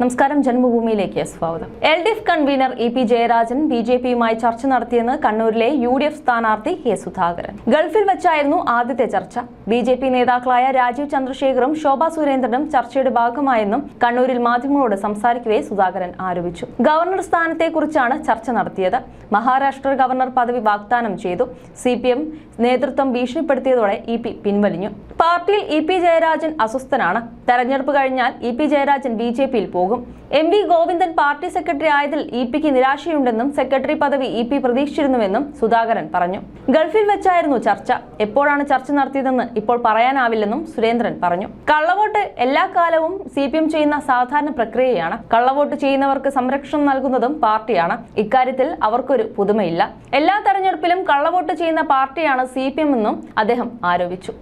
നമസ്കാരം ജന്മഭൂമിയിലേക്ക് സ്വാഗതം. L D F convener E P Jayarajan B J പിയുമായി ചർച്ച നടത്തിയെന്ന് കണ്ണൂരിലെ യു ഡി എഫ് സ്ഥാനാർത്ഥി കെ സുധാകരൻ. ഗൾഫിൽ വെച്ചായിരുന്നു ആദ്യത്തെ ചർച്ച. ബി ജെ പി നേതാക്കളായ രാജീവ് ചന്ദ്രശേഖറും ശോഭാ സുരേന്ദ്രനും ചർച്ചയുടെ ഭാഗമായെന്നും കണ്ണൂരിൽ മാധ്യമങ്ങളോട് സംസാരിക്കവേ സുധാകരൻ ആരോപിച്ചു. ഗവർണർ സ്ഥാനത്തെക്കുറിച്ചാണ് ചർച്ച നടത്തിയത്. മഹാരാഷ്ട്ര ഗവർണർ പദവി വാഗ്ദാനം ചെയ്തു. സി പി എം നേതൃത്വം ഭീഷണിപ്പെടുത്തിയതോടെ ഇ പി പിൻവലിഞ്ഞു. പാർട്ടിയിൽ ഇ പി ജയരാജൻ അസ്വസ്ഥനാണ്. തെരഞ്ഞെടുപ്പ് കഴിഞ്ഞാൽ E P Jayarajan B J പിയിൽ പോകും. M V Govindan party secretary ആയതിൽ E പിക്ക് നിരാശയുണ്ടെന്നും സെക്രട്ടറി പദവി ഇ പി പ്രതീക്ഷിച്ചിരുന്നുവെന്നും സുധാകരൻ പറഞ്ഞു. ഗൾഫിൽ വെച്ചായിരുന്നു ചർച്ച. എപ്പോഴാണ് ചർച്ച നടത്തിയതെന്ന് ഇപ്പോൾ പറയാനാവില്ലെന്നും സുരേന്ദ്രൻ പറഞ്ഞു. കള്ളവോട്ട് എല്ലാ കാലവും സി പി എം ചെയ്യുന്ന സാധാരണ പ്രക്രിയയാണ്. കള്ളവോട്ട് ചെയ്യുന്നവർക്ക് സംരക്ഷണം നൽകുന്നതും പാർട്ടിയാണ്. ഇക്കാര്യത്തിൽ അവർക്കൊരു പുതുമയില്ല. എല്ലാ തെരഞ്ഞെടുപ്പിലും കള്ളവോട്ട് ചെയ്യുന്ന പാർട്ടിയാണ് സി പി എം എന്നും അദ്ദേഹം ആരോപിച്ചു.